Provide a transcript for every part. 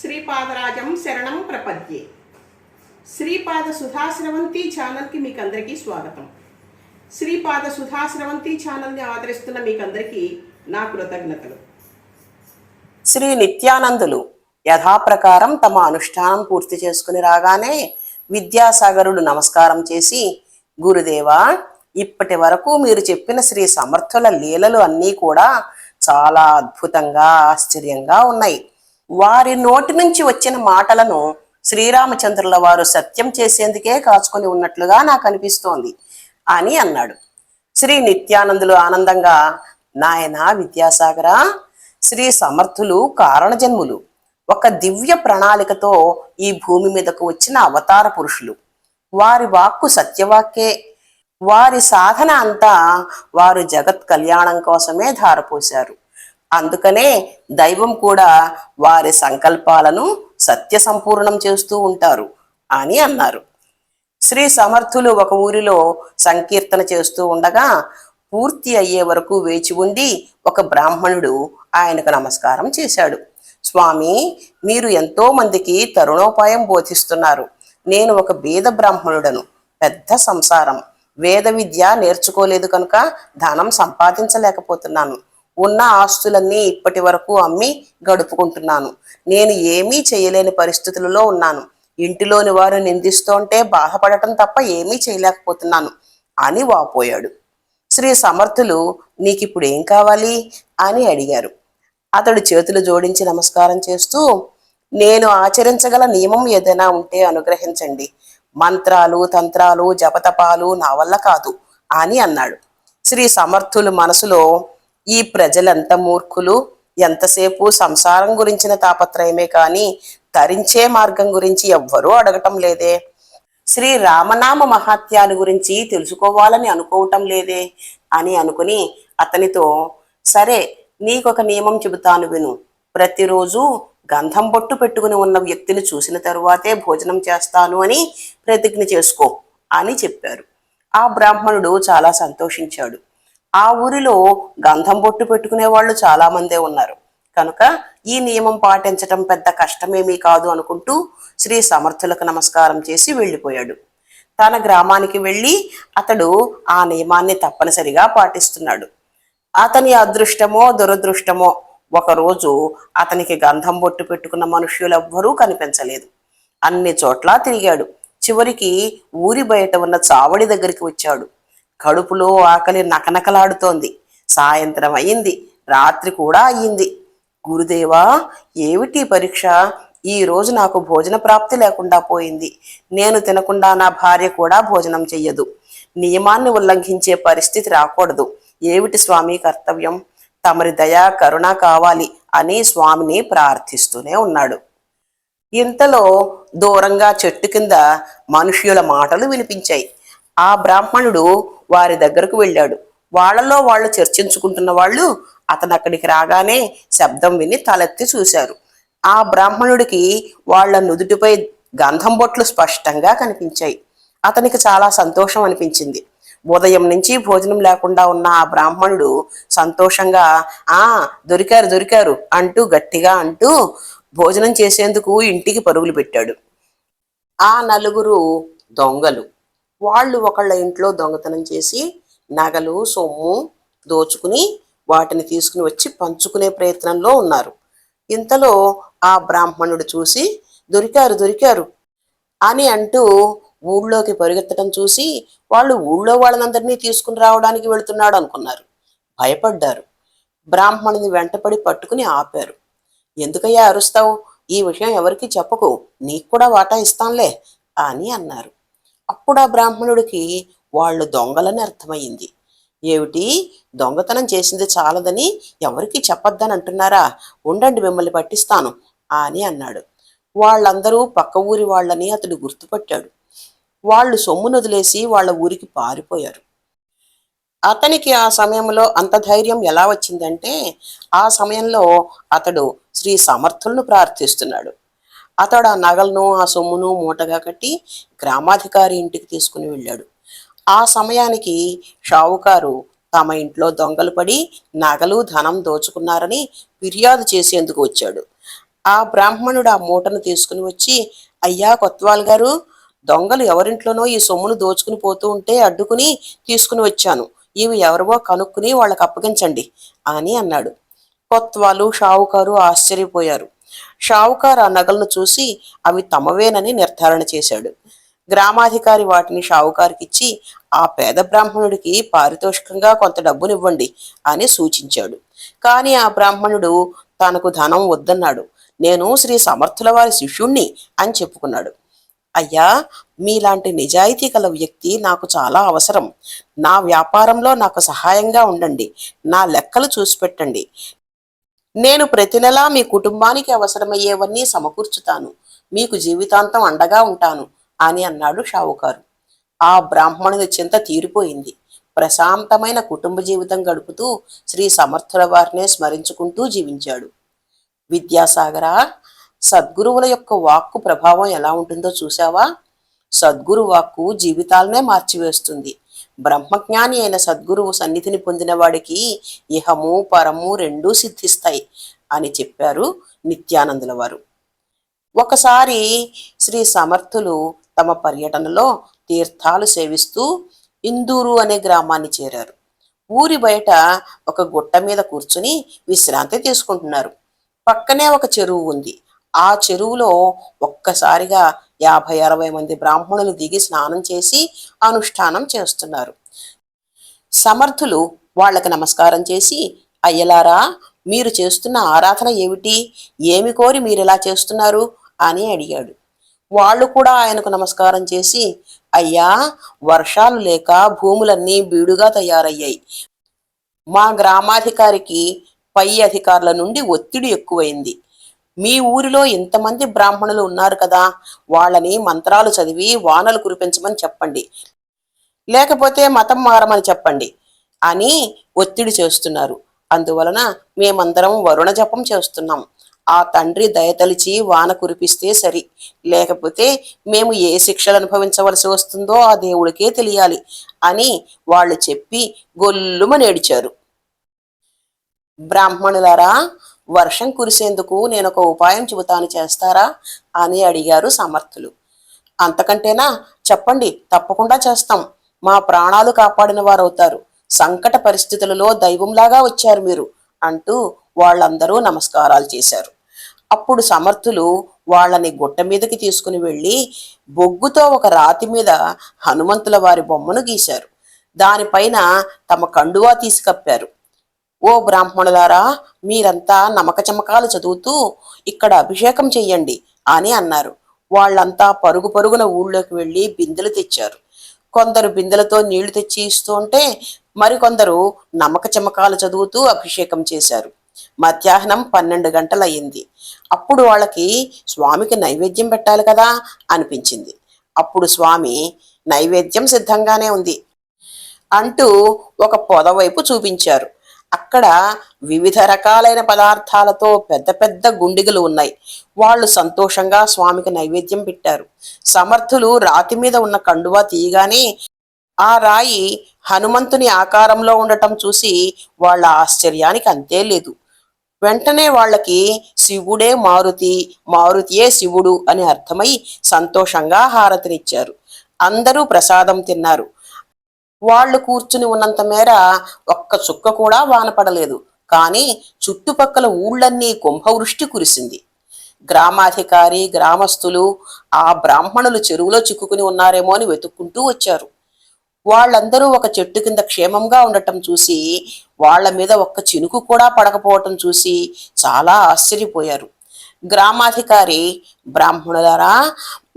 శ్రీపాదరాజం శరణం ప్రపద్యే. శ్రీపాద సుధాశ్రవంతి ఛానల్కి మీకు అందరికీ స్వాగతం. శ్రీపాద సుధాశ్రవంతి ఛానల్ని ఆదరిస్తున్న మీకు అందరికీ నా కృతజ్ఞతలు. శ్రీ నిత్యానందులు యథాప్రకారం తమ అనుష్ఠానం పూర్తి చేసుకుని రాగానే విద్యాసాగరుడు నమస్కారం చేసి గురుదేవా ఇప్పటి వరకు మీరు చెప్పిన శ్రీ సమర్థుల లీలలు అన్నీ కూడా చాలా అద్భుతంగా ఆశ్చర్యంగా ఉన్నాయి. వారి నోటి నుంచి వచ్చిన మాటలను శ్రీరామచంద్రుల వారు సత్యం చేసేందుకే కాచుకొని ఉన్నట్లుగా నాకు అనిపిస్తోంది అని అన్నాడు. శ్రీ నిత్యానందులు ఆనందంగా నాయన విద్యాసాగరా శ్రీ సమర్థులు కారణజన్ములు. ఒక దివ్య ప్రణాళికతో ఈ భూమి మీదకు వచ్చిన అవతార పురుషులు. వారి వాక్కు సత్యవాక్యే వారి సాధన అంతా వారు జగత్ కళ్యాణం కోసమే ధారపోశారు. అందుకనే దైవం కూడా వారి సంకల్పాలను సత్య సంపూర్ణం చేస్తూ ఉంటారు అని అన్నారు. శ్రీ సమర్థులు ఒక ఊరిలో సంకీర్తన చేస్తూ ఉండగా పూర్తి అయ్యే వరకు వేచి ఉండి ఒక బ్రాహ్మణుడు ఆయనకు నమస్కారం చేశాడు. స్వామి మీరు ఎంతో మందికి తరుణోపాయం బోధిస్తున్నారు. నేను ఒక బీద బ్రాహ్మణుడను. పెద్ద సంసారం. వేద విద్య నేర్చుకోలేదు కనుక ధనం సంపాదించలేకపోతున్నాను. ఉన్న ఆస్తులన్నీ ఇప్పటి వరకు అమ్మి గడుపుకుంటున్నాను. నేను ఏమీ చేయలేని పరిస్థితులలో ఉన్నాను. ఇంటిలోని వారు నిందిస్తుంటే బాధపడటం తప్ప ఏమీ చేయలేకపోతున్నాను. అని వాపోయాడు. శ్రీ సమర్థులు నీకిప్పుడు ఏం కావాలి? అని అడిగారు. అతడు చేతులు జోడించి నమస్కారం చేస్తూ నేను ఆచరించగల నియమం ఏదైనా ఉంటే అనుగ్రహించండి. మంత్రాలు తంత్రాలు జపతపాలు నా వల్ల కాదు అని అన్నాడు. శ్రీ సమర్థులు మనసులో ఈ ప్రజలెంత మూర్ఖులు. ఎంతసేపు సంసారం గురించిన తాపత్రయమే కాని తరించే మార్గం గురించి ఎవ్వరూ అడగటం లేదే. శ్రీ రామనామ మహాత్యాన్ని గురించి తెలుసుకోవాలని అనుకోవటం లేదే అని అనుకుని అతనితో సరే నీకొక నియమం చెబుతాను విను. ప్రతిరోజు గంధం బొట్టు పెట్టుకుని ఉన్న వ్యక్తిని చూసిన తరువాతే భోజనం చేస్తాను అని ప్రతిజ్ఞ చేసుకో అని చెప్పారు. ఆ బ్రాహ్మణుడు చాలా సంతోషించాడు. ఆ ఊరిలో గంధం బొట్టు పెట్టుకునే వాళ్ళు చాలా మందే ఉన్నారు. కనుక ఈ నియమం పాటించటం పెద్ద కష్టమేమీ కాదు అనుకుంటూ శ్రీ సమర్థులకు నమస్కారం చేసి వెళ్ళిపోయాడు. తన గ్రామానికి వెళ్ళి అతడు ఆ నియమాన్ని తప్పనిసరిగా పాటిస్తున్నాడు. అతని అదృష్టమో దురదృష్టమో ఒకరోజు అతనికి గంధం బొట్టు పెట్టుకున్న మనుష్యులెవ్వరూ కనిపించలేదు. అన్ని చోట్ల తిరిగాడు. చివరికి ఊరి బయట ఉన్న చావడి దగ్గరికి వచ్చాడు. కడుపులో ఆకలి నకనకలాడుతోంది. సాయంత్రం అయింది. రాత్రి కూడా అయ్యింది. గురుదేవా ఏమిటి పరీక్ష? ఈ రోజు నాకు భోజన ప్రాప్తి లేకుండా పోయింది. నేను తినకుండా నా భార్య కూడా భోజనం చెయ్యదు. నియమాన్ని ఉల్లంఘించే పరిస్థితి రాకూడదు. ఏమిటి స్వామి కర్తవ్యం? తమరి దయా కరుణ కావాలి అని స్వామిని ప్రార్థిస్తూనే ఉన్నాడు. ఇంతలో దూరంగా చెట్టు కింద మనుష్యుల మాటలు వినిపించాయి. ఆ బ్రాహ్మణుడు వారి దగ్గరకు వెళ్ళాడు. వాళ్ళలో వాళ్ళు చర్చించుకుంటున్న వాళ్ళు అతను అక్కడికి రాగానే శబ్దం విని తలెత్తి చూశారు. ఆ బ్రాహ్మణుడికి వాళ్ళ నుదుటిపై గంధం బొట్లు స్పష్టంగా కనిపించాయి. అతనికి చాలా సంతోషం అనిపించింది. ఉదయం నుంచి భోజనం లేకుండా ఉన్న ఆ బ్రాహ్మణుడు సంతోషంగా ఆ దొరికారు దొరికారు అంటూ గట్టిగా అంటూ భోజనం చేసేందుకు ఇంటికి పరుగులు పెట్టాడు. ఆ నలుగురు దొంగలు. వాళ్ళు ఒకళ్ళ ఇంట్లో దొంగతనం చేసి నగలు సొమ్ము దోచుకుని వాటిని తీసుకుని వచ్చి పంచుకునే ప్రయత్నంలో ఉన్నారు. ఇంతలో ఆ బ్రాహ్మణుడు చూసి దొరికారు దొరికారు అని అంటూ ఊళ్ళోకి పరిగెత్తడం చూసి వాళ్ళు ఊళ్ళో వాళ్ళనందరినీ తీసుకుని రావడానికి వెళుతున్నాడు అనుకున్నారు. భయపడ్డారు. బ్రాహ్మణుని వెంటపడి పట్టుకుని ఆపారు. ఎందుకయ్యా అరుస్తావు? ఈ విషయం ఎవరికి చెప్పకు. నీకు కూడా వాటా ఇస్తాంలే అని అన్నారు. అప్పుడు ఆ బ్రాహ్మణుడికి వాళ్ళు దొంగలని అర్థమైంది ఏమిటి? దొంగతనం చేసింది చాలదని ఎవరికి చెప్పొద్దని అంటున్నారా? ఉండండి మిమ్మల్ని పట్టిస్తాను అని అన్నాడు. వాళ్ళందరూ పక్క ఊరి వాళ్ళని అతడు గుర్తుపట్టాడు. వాళ్ళు సొమ్మును వదిలేసి వాళ్ళ ఊరికి పారిపోయారు. అతనికి ఆ సమయంలో అంత ధైర్యం ఎలా వచ్చిందంటే ఆ సమయంలో అతడు శ్రీ సమర్థులను ప్రార్థిస్తున్నాడు. అతడు ఆ నగలను ఆ సొమ్మును మూటగా కట్టి గ్రామాధికారి ఇంటికి తీసుకుని వెళ్ళాడు. ఆ సమయానికి షావుకారు తమ ఇంట్లో దొంగలు పడి నగలు ధనం దోచుకున్నారని ఫిర్యాదు చేసేందుకు వచ్చాడు. ఆ బ్రాహ్మణుడు ఆ మూటను తీసుకుని వచ్చి అయ్యా కొత్వాల్ గారు దొంగలు ఎవరింట్లోనో ఈ సొమ్మును దోచుకుని పోతూ ఉంటే అడ్డుకుని తీసుకుని వచ్చాను. ఇవి ఎవరివో కనుక్కుని వాళ్ళకి అప్పగించండి అని అన్నాడు. కొత్వాలు షావుకారు ఆశ్చర్యపోయారు. షావుకారు ఆ నగలను చూసి అవి తమవేనని నిర్ధారణ చేశాడు. గ్రామాధికారి వాటిని షావుకారికిచ్చి ఆ పేద బ్రాహ్మణుడికి పారితోషికంగా కొంత డబ్బునివ్వండి అని సూచించాడు. కానీ ఆ బ్రాహ్మణుడు తనకు ధనం వద్దన్నాడు. నేను శ్రీ సమర్థుల వారి శిష్యుణ్ణి అని చెప్పుకున్నాడు. అయ్యా మీలాంటి నిజాయితీ గల వ్యక్తి నాకు చాలా అవసరం. నా వ్యాపారంలో నాకు సహాయంగా ఉండండి. నా లెక్కలు చూసి పెట్టండి నేను ప్రతి నెలా మీ కుటుంబానికి అవసరమయ్యేవన్నీ సమకూర్చుతాను. మీకు జీవితాంతం అండగా ఉంటాను అని అన్నాడు షావుకారు. ఆ బ్రాహ్మణుని చింత తీరిపోయింది. ప్రశాంతమైన కుటుంబ జీవితం గడుపుతూ శ్రీ సమర్థుల వారినే స్మరించుకుంటూ జీవించాడు. విద్యాసాగర సద్గురువుల యొక్క వాక్కు ప్రభావం ఎలా ఉంటుందో చూసావా సద్గురు వాక్కు జీవితాలనే మార్చివేస్తుంది. బ్రహ్మజ్ఞాని అయిన సద్గురువు సన్నిధిని పొందిన వాడికి ఇహము పరము రెండూ సిద్ధిస్తాయి అని చెప్పారు నిత్యానందుల వారు. ఒకసారి శ్రీ సమర్థులు తమ పర్యటనలో తీర్థాలు సేవిస్తూ ఇందూరు అనే గ్రామాన్ని చేరారు. ఊరి బయట ఒక గుట్ట మీద కూర్చుని విశ్రాంతి తీసుకుంటున్నారు. పక్కనే ఒక చెరువు ఉంది. ఆ చెరువులో ఒక్కసారిగా యాభై అరవై మంది బ్రాహ్మణులు దిగి స్నానం చేసి అనుష్ఠానం చేస్తున్నారు. సమర్థులు వాళ్ళకి నమస్కారం చేసి అయ్యలారా మీరు చేస్తున్న ఆరాధన ఏమిటి? ఏమి కోరి మీరు ఇలా చేస్తున్నారు? అని అడిగాడు. వాళ్ళు కూడా ఆయనకు నమస్కారం చేసి అయ్యా వర్షాలు లేక భూములన్నీ బీడుగా తయారయ్యాయి. మా గ్రామాధికారికి పై అధికారుల నుండి ఒత్తిడి ఎక్కువైంది. మీ ఊరిలో ఇంతమంది బ్రాహ్మణులు ఉన్నారు కదా వాళ్ళని మంత్రాలు చదివి వానలు కురిపించమని చెప్పండి. లేకపోతే మతం మారమని చెప్పండి అని ఒత్తిడి చేస్తున్నారు. అందువలన మేమందరం వరుణ జపం చేస్తున్నాం. ఆ తండ్రి దయతలిచి వాన కురిపిస్తే సరి. లేకపోతే మేము ఏ శిక్షలు అనుభవించవలసి వస్తుందో ఆ దేవుడికే తెలియాలి అని వాళ్ళు చెప్పి గొల్లుమని ఏడిచారు బ్రాహ్మణులారా వర్షం కురిసేందుకు నేను ఒక ఉపాయం చెబుతాను చేస్తారా? అని అడిగారు సమర్థులు. అంతకంటేనా? చెప్పండి తప్పకుండా చేస్తాం. మా ప్రాణాలు కాపాడిన వారు అవుతారు సంకట పరిస్థితులలో దైవంలాగా వచ్చారు మీరు అంటూ వాళ్ళందరూ నమస్కారాలు చేశారు. అప్పుడు సమర్థులు వాళ్ళని గుట్ట మీదకి తీసుకుని వెళ్ళి బొగ్గుతో ఒక రాతి మీద హనుమంతుల వారి బొమ్మను గీశారు. దానిపైన తమ కండువా తీసి కప్పారు. ఓ బ్రాహ్మణులారా మీరంతా నమకచమకాలు చదువుతూ ఇక్కడ అభిషేకం చెయ్యండి అని అన్నారు. వాళ్ళంతా పరుగు పరుగున ఊళ్ళోకి వెళ్ళి బిందెలు తెచ్చారు. కొందరు బిందెలతో నీళ్ళు తెచ్చి ఇస్తూ ఉంటే మరికొందరు నమక చమకాలు చదువుతూ అభిషేకం చేశారు. మధ్యాహ్నం పన్నెండు గంటలయ్యింది. అప్పుడు వాళ్ళకి స్వామికి నైవేద్యం పెట్టాలి కదా అనిపించింది. అప్పుడు స్వామి నైవేద్యం సిద్ధంగానే ఉంది అంటూ ఒక పొద వైపు చూపించారు. అక్కడ వివిధ రకాలైన పదార్థాలతో పెద్ద పెద్ద గుండిగలు ఉన్నాయి. వాళ్ళు సంతోషంగా స్వామికి నైవేద్యం పెట్టారు. సమర్థులు రాతి మీద ఉన్న కండువా తీయగానే ఆ రాయి హనుమంతుని ఆకారంలో ఉండటం చూసి వాళ్ళ ఆశ్చర్యానికి అంతే లేదు. వెంటనే వాళ్ళకి శివుడే మారుతి మారుతియే శివుడు అని అర్థమై సంతోషంగా హారతినిచ్చారు. అందరూ ప్రసాదం తిన్నారు. వాళ్ళు కూర్చుని ఉన్నంత మేర ఒక్క చుక్క కూడా వానపడలేదు. కానీ చుట్టుపక్కల ఊళ్ళన్నీ కుంభవృష్టి కురిసింది. గ్రామాధికారి గ్రామస్తులు ఆ బ్రాహ్మణులు చెరువులో చిక్కుకుని ఉన్నారేమో అని వెతుక్కుంటూ వచ్చారు. వాళ్ళందరూ ఒక చెట్టు కింద క్షేమంగా ఉండటం చూసి వాళ్ళ మీద ఒక్క చినుకు కూడా పడకపోవటం చూసి చాలా ఆశ్చర్యపోయారు. గ్రామాధికారి బ్రాహ్మణులారా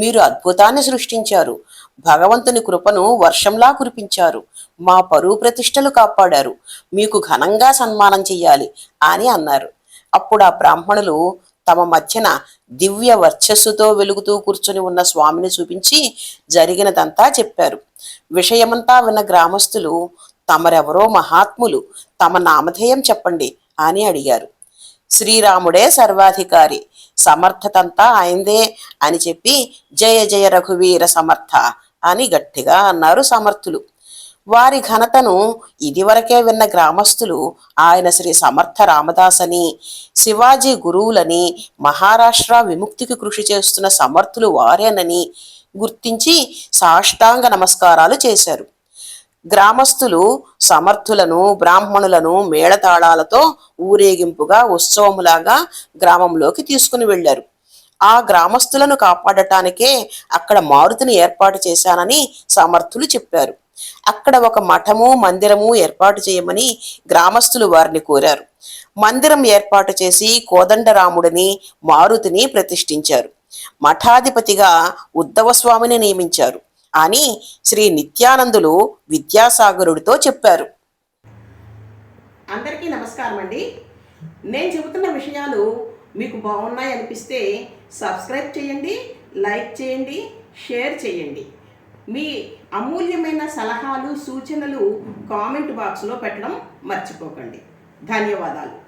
మీరు అద్భుతాన్ని సృష్టించారు. భగవంతుని కృపను వర్షంలా కురిపించారు. మా పరువు ప్రతిష్టలు కాపాడారు. మీకు ఘనంగా సన్మానం చెయ్యాలి అని అన్నారు. అప్పుడు ఆ బ్రాహ్మణులు తమ మధ్యన దివ్య వర్చస్సుతో వెలుగుతూ కూర్చుని ఉన్న స్వామిని చూపించి జరిగినదంతా చెప్పారు. విషయమంతా విన్న గ్రామస్తులు తమరెవరో మహాత్ములు తమ నామధేయం చెప్పండి అని అడిగారు. శ్రీరాముడే సర్వాధికారి సమర్థతంతా ఆయనదే అని చెప్పి జయ జయ రఘువీర సమర్థ అని గట్టిగా అన్నారు సమర్థులు. వారి ఘనతను ఇదివరకే విన్న గ్రామస్తులు ఆయన శ్రీ సమర్థ రామదాసని శివాజీ గురువులని మహారాష్ట్ర విముక్తికి కృషి చేస్తున్న సమర్థులు వారేనని గుర్తించి సాష్టాంగ నమస్కారాలు చేశారు. గ్రామస్తులు సమర్థులను బ్రాహ్మణులను మేళతాళాలతో ఊరేగింపుగా ఉత్సవములాగా గ్రామంలోకి తీసుకుని వెళ్ళారు. ఆ గ్రామస్తులను కాపాడటానికే అక్కడ మారుతిని ఏర్పాటు చేశానని సమర్థులు చెప్పారు. అక్కడ ఒక మఠము మందిరము ఏర్పాటు చేయమని గ్రామస్తులు వారిని కోరారు. మందిరం ఏర్పాటు చేసి కోదండరాముడిని మారుతిని ప్రతిష్ఠించారు. మఠాధిపతిగా ఉద్ధవ స్వామిని నియమించారు. అని శ్రీ నిత్యానందులు విద్యాసాగరుడితో చెప్పారు. అందరికీ నమస్కారం అండి. నేను చెబుతున్న విషయాలు మీకు బాగున్నాయి అనిపిస్తే సబ్స్క్రైబ్ చేయండి లైక్ చేయండి షేర్ చేయండి. మీ అమూల్యమైన సలహాలు సూచనలు కామెంట్ బాక్స్లో పెట్టడం మర్చిపోకండి. ధన్యవాదాలు.